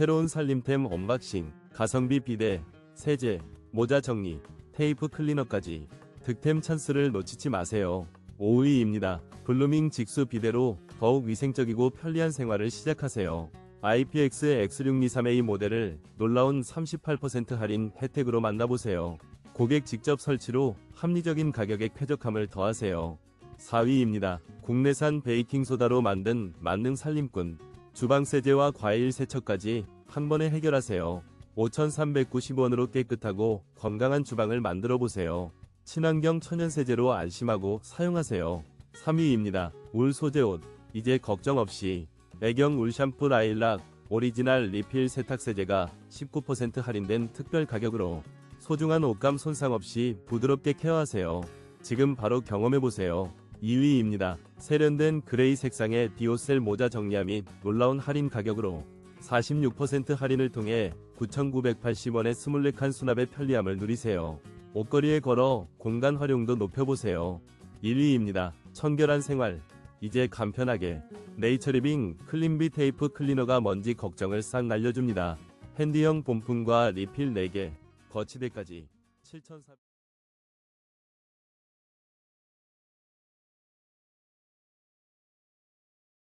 새로운 살림템 언박싱, 가성비 비대, 세제, 모자 정리, 테이프 클리너까지 득템 찬스를 놓치지 마세요. 5위입니다. 블루밍 직수 비대로 더욱 위생적이고 편리한 생활을 시작하세요. IPX X623A 모델을 놀라운 38% 할인 혜택으로 만나보세요. 고객 직접 설치로 합리적인 가격에 쾌적함을 더하세요. 4위입니다. 국내산 베이킹소다로 만든 만능 살림꾼. 주방 세제와 과일 세척까지 한 번에 해결하세요. 5,390원으로 깨끗하고 건강한 주방을 만들어 보세요. 친환경 천연 세제로 안심하고 사용하세요. 3위입니다. 울 소재 옷. 이제 걱정 없이 애경 울 샴푸 라일락 오리지널 리필 세탁 세제가 19% 할인된 특별 가격으로 소중한 옷감 손상 없이 부드럽게 케어하세요. 지금 바로 경험해 보세요. 2위입니다. 세련된 그레이 색상의 디오셀 모자 정리함 및 놀라운 할인 가격으로 46% 할인을 통해 9,980원의 24칸 수납의 편리함을 누리세요. 옷걸이에 걸어 공간 활용도 높여보세요. 1위입니다. 청결한 생활. 이제 간편하게 네이처리빙 클린비 테이프 클리너가 먼지 걱정을 싹 날려줍니다. 핸디형 본품과 리필 4개, 거치대까지 7,400